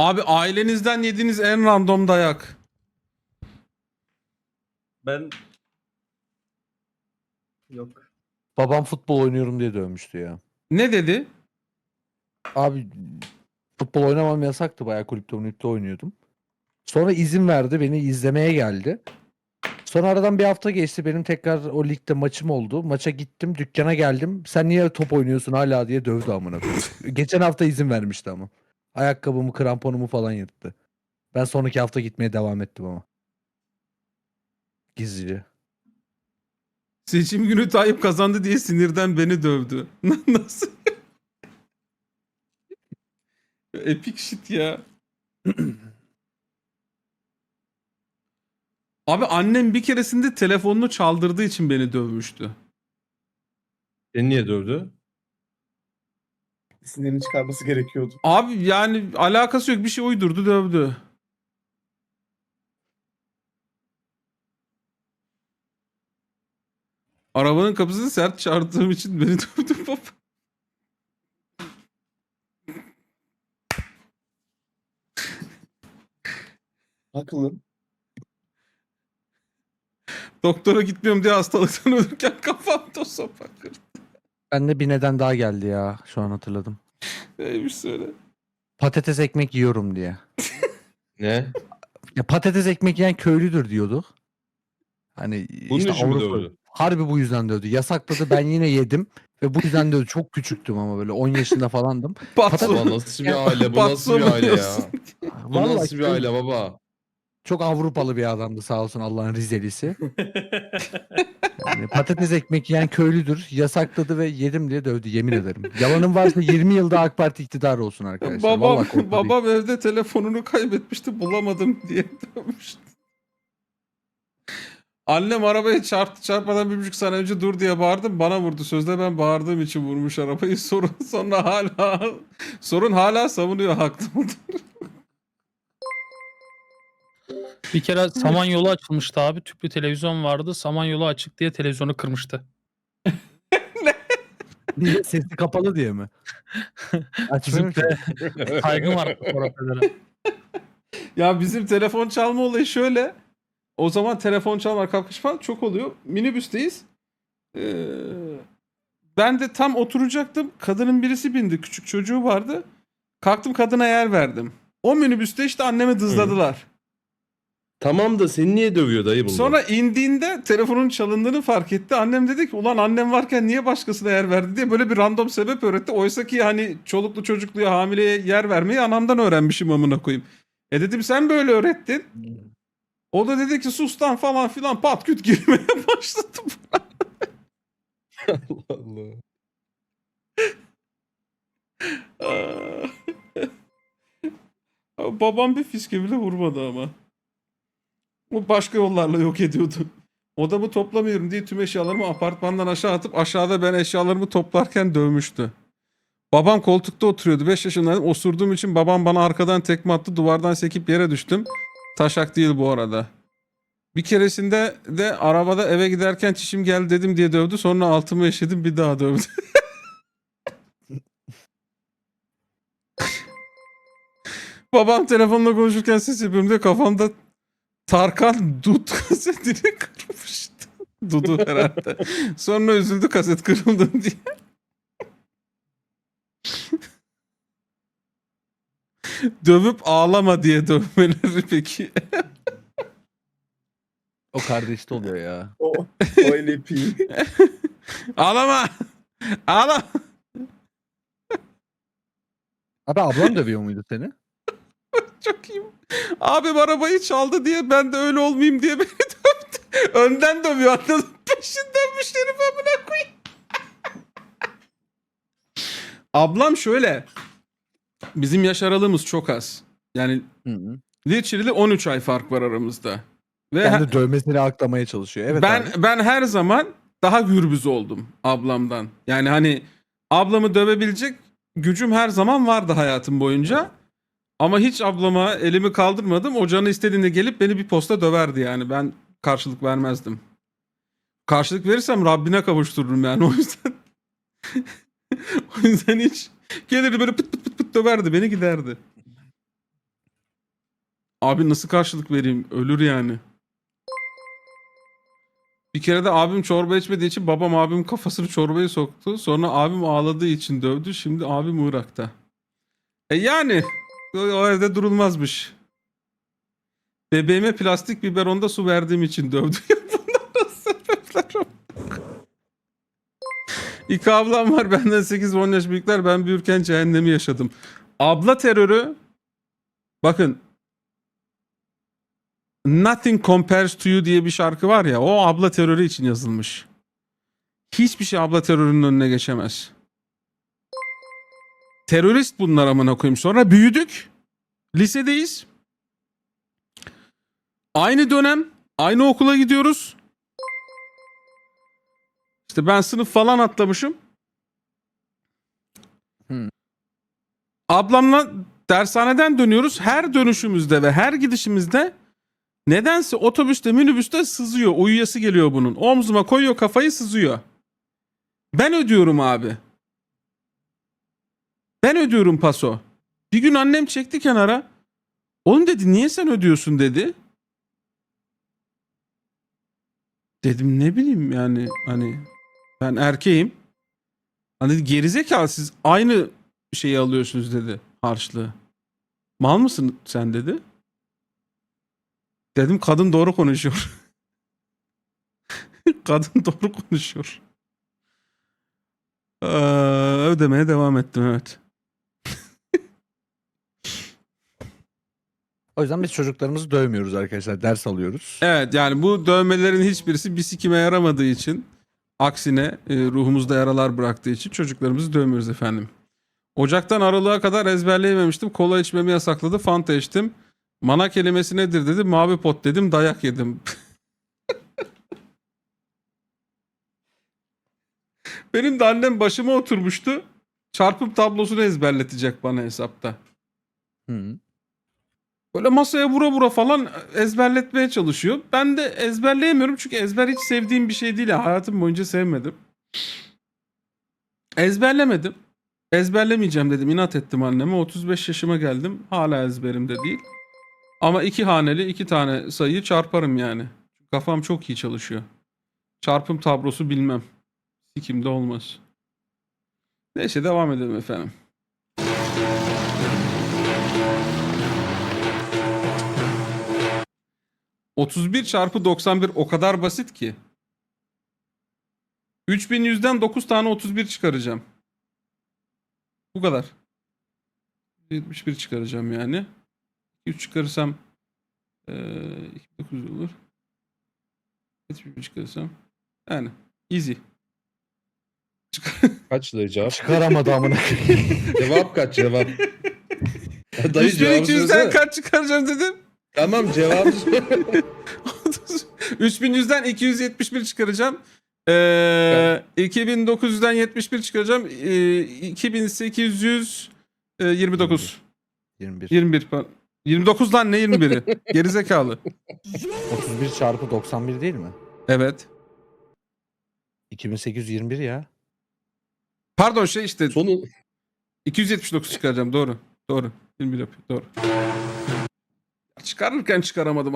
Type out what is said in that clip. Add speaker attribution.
Speaker 1: Abi ailenizden yediğiniz en random dayak.
Speaker 2: Ben yok.
Speaker 3: Babam futbol oynuyorum diye dövmüştü ya.
Speaker 1: Ne dedi?
Speaker 3: Abi futbol oynamam yasaktı. Bayağı kulüpte kulüpte oynuyordum. Sonra izin verdi. Beni izlemeye geldi. Sonra aradan bir hafta geçti. Benim tekrar o ligde maçım oldu. Maça gittim. Dükkana geldim. Sen niye top oynuyorsun hala diye dövdü amına koyayım. Geçen hafta izin vermişti ama. Ayakkabımı, kramponumu falan yırttı. Ben sonraki hafta gitmeye devam ettim ama. Gizlice.
Speaker 1: Seçim günü Tayyip kazandı diye sinirden beni dövdü. Nasıl? Epic shit ya. Abi annem bir keresinde telefonunu çaldırdığı için beni dövmüştü.
Speaker 4: Seni niye dövdü?
Speaker 2: Sinirini çıkarması gerekiyordu.
Speaker 1: Abi yani alakası yok bir şey uydurdu dövdü. Arabanın kapısını sert çarptığım için beni dövdü baba.
Speaker 2: Haklı.
Speaker 1: Doktora gitmiyorum diye hastalıktan ölürken kafamda sopa kırdı.
Speaker 3: Ben de bir neden daha geldi ya. Şu an hatırladım.
Speaker 1: Neymiş söyle.
Speaker 3: Patates ekmek yiyorum diye.
Speaker 4: Ne?
Speaker 3: Ya patates ekmek yiyen köylüdür diyordu. Hani
Speaker 4: Bunun
Speaker 3: işte
Speaker 4: için mi
Speaker 3: Avrupa-
Speaker 4: dövdü?
Speaker 3: Harbi bu yüzden dövdü. Yasakladı ben yine yedim. Ve bu yüzden dövdü. Çok küçüktüm ama böyle 10 yaşında falandım.
Speaker 1: Patso.
Speaker 4: Ulan nasıl bir aile bu nasıl bir aile ya? Bu nasıl bir aile baba?
Speaker 3: Çok Avrupalı bir adamdı sağ olsun Allah'ın Rizelisi. Yani patates ekmek yiyen köylüdür. Yasakladı ve yedim diye dövdü yemin ederim. Yalanım varsa 20 yılda AK Parti iktidarı olsun arkadaşlar.
Speaker 1: Babam,
Speaker 3: Vallahi değil.
Speaker 1: babam evde telefonunu kaybetmişti bulamadım diye dövmüştü. Annem arabaya çarptı çarpmadan bir buçuk sene önce dur diye bağırdım bana vurdu. Sözde ben bağırdığım için vurmuş arabayı. Sorun sonra hala sorun hala savunuyor haklı mıdır?
Speaker 5: Bir kere Samanyolu açılmıştı abi. Tüplü televizyon vardı. Samanyolu açık diye televizyonu kırmıştı.
Speaker 3: Niye? Sesi kapalı diye mi? Açmıyor
Speaker 5: Bizim saygım var fotoğraflara.
Speaker 1: Ya bizim telefon çalma olayı şöyle. O zaman telefon çalma kalkış falan çok oluyor. Minibüsteyiz. Ee, ben de tam oturacaktım. Kadının birisi bindi. Küçük çocuğu vardı. Kalktım kadına yer verdim. O minibüste işte annemi dızladılar.
Speaker 4: Tamam da seni niye dövüyor dayı bunlar?
Speaker 1: Sonra indiğinde telefonun çalındığını fark etti. Annem dedi ki ulan annem varken niye başkasına yer verdi diye böyle bir random sebep öğretti. Oysa ki hani çoluklu çocukluya hamileye yer vermeyi anamdan öğrenmişim amına koyayım. E dedim sen böyle öğrettin. O da dedi ki sus lan falan filan pat küt girmeye başladı.
Speaker 4: Allah Allah.
Speaker 1: Aa. Babam bir fiske bile vurmadı ama. O başka yollarla yok ediyordu. Odamı toplamıyorum diye tüm eşyalarımı apartmandan aşağı atıp aşağıda ben eşyalarımı toplarken dövmüştü. Babam koltukta oturuyordu. 5 yaşındaydım. Osurduğum için babam bana arkadan tekme attı. Duvardan sekip yere düştüm. Taşak değil bu arada. Bir keresinde de arabada eve giderken çişim geldi dedim diye dövdü. Sonra altımı eşedim bir daha dövdü. Babam telefonla konuşurken ses yapıyorum diye kafamda Tarkan Dut kasetini kırmıştı. Dudu herhalde. Sonra üzüldü kaset kırıldı diye. Dövüp ağlama diye dövmeleri peki.
Speaker 3: O kardeşte oluyor ya.
Speaker 2: O, o LP.
Speaker 1: ağlama. Ağlama.
Speaker 3: Abi ablan dövüyor muydu seni?
Speaker 1: Çok iyi. Abim arabayı çaldı diye ben de öyle olmayayım diye beni dövdü. Önden dövüyor anladın. Peşinden herif amına koyayım. Ablam şöyle. Bizim yaş aralığımız çok az. Yani
Speaker 3: Hı hı.
Speaker 1: literally 13 ay fark var aramızda. Ve
Speaker 3: Ben de dövmesini aklamaya çalışıyor. Evet
Speaker 1: ben
Speaker 3: abi.
Speaker 1: ben her zaman daha gürbüz oldum ablamdan. Yani hani ablamı dövebilecek gücüm her zaman vardı hayatım boyunca. Ama hiç ablama elimi kaldırmadım. O istediğinde gelip beni bir posta döverdi yani. Ben karşılık vermezdim. Karşılık verirsem Rabbine kavuştururum yani o yüzden. o yüzden hiç gelirdi böyle pıt pıt pıt pıt döverdi beni giderdi. Abi nasıl karşılık vereyim? Ölür yani. Bir kere de abim çorba içmediği için babam abim kafasını çorbaya soktu. Sonra abim ağladığı için dövdü. Şimdi abim Irak'ta. E yani o, evde durulmazmış. Bebeğime plastik biberonda su verdiğim için dövdü. Bunlar? İki ablam var benden 8-10 yaş büyükler. Ben büyürken cehennemi yaşadım. Abla terörü bakın Nothing Compares to You diye bir şarkı var ya o abla terörü için yazılmış. Hiçbir şey abla terörünün önüne geçemez. Terörist bunlar amına koyayım. Sonra büyüdük. Lisedeyiz. Aynı dönem, aynı okula gidiyoruz. İşte ben sınıf falan atlamışım.
Speaker 3: Hmm.
Speaker 1: Ablamla dershaneden dönüyoruz. Her dönüşümüzde ve her gidişimizde nedense otobüste minibüste sızıyor. Uyuyası geliyor bunun. Omzuma koyuyor kafayı sızıyor. Ben ödüyorum abi. Ben ödüyorum paso. Bir gün annem çekti kenara. Oğlum dedi niye sen ödüyorsun dedi. Dedim ne bileyim yani hani ben erkeğim. Hani gerizekalı siz aynı şeyi alıyorsunuz dedi harçlığı. Mal mısın sen dedi. Dedim kadın doğru konuşuyor. kadın doğru konuşuyor. Ee, ödemeye devam ettim evet.
Speaker 3: O yüzden biz çocuklarımızı dövmüyoruz arkadaşlar. Ders alıyoruz.
Speaker 1: Evet yani bu dövmelerin hiçbirisi bir sikime yaramadığı için aksine e, ruhumuzda yaralar bıraktığı için çocuklarımızı dövmüyoruz efendim. Ocaktan aralığa kadar ezberleyememiştim. Kola içmemi yasakladı. Fanta içtim. Mana kelimesi nedir dedi. Mavi pot dedim. Dayak yedim. Benim de annem başıma oturmuştu. Çarpım tablosunu ezberletecek bana hesapta.
Speaker 3: Hı.
Speaker 1: Böyle masaya vura vura falan ezberletmeye çalışıyor. Ben de ezberleyemiyorum çünkü ezber hiç sevdiğim bir şey değil. ya. Hayatım boyunca sevmedim. Ezberlemedim. Ezberlemeyeceğim dedim. inat ettim anneme. 35 yaşıma geldim. Hala ezberimde değil. Ama iki haneli iki tane sayıyı çarparım yani. Kafam çok iyi çalışıyor. Çarpım tablosu bilmem. Sikimde olmaz. Neyse devam edelim efendim. ...31 çarpı 91 o kadar basit ki. 3100'den 9 tane 31 çıkaracağım. Bu kadar. 71 çıkaracağım yani. 3 çıkarırsam... eee 2900 olur. 71 çıkarırsam... Yani easy.
Speaker 4: Kaç dayı cevap?
Speaker 3: Çıkaramadı amına.
Speaker 4: cevap kaç cevap? dayı
Speaker 1: 3200'den
Speaker 4: söylesene.
Speaker 1: kaç çıkaracağım dedim.
Speaker 4: Tamam söyle.
Speaker 1: 3100'den 271 çıkaracağım. Ee, 2900'den 71 çıkaracağım. Ee, 2829.
Speaker 3: 21.
Speaker 1: 21 pardon. 29 lan ne 21'i? Gerizekalı.
Speaker 3: 31 çarpı 91 değil mi?
Speaker 1: Evet.
Speaker 3: 2821 ya.
Speaker 1: Pardon şey işte
Speaker 4: Sonu
Speaker 1: 279 çıkaracağım doğru. Doğru. 21 yapıyor doğru. Çıkarırken çıkaramadım.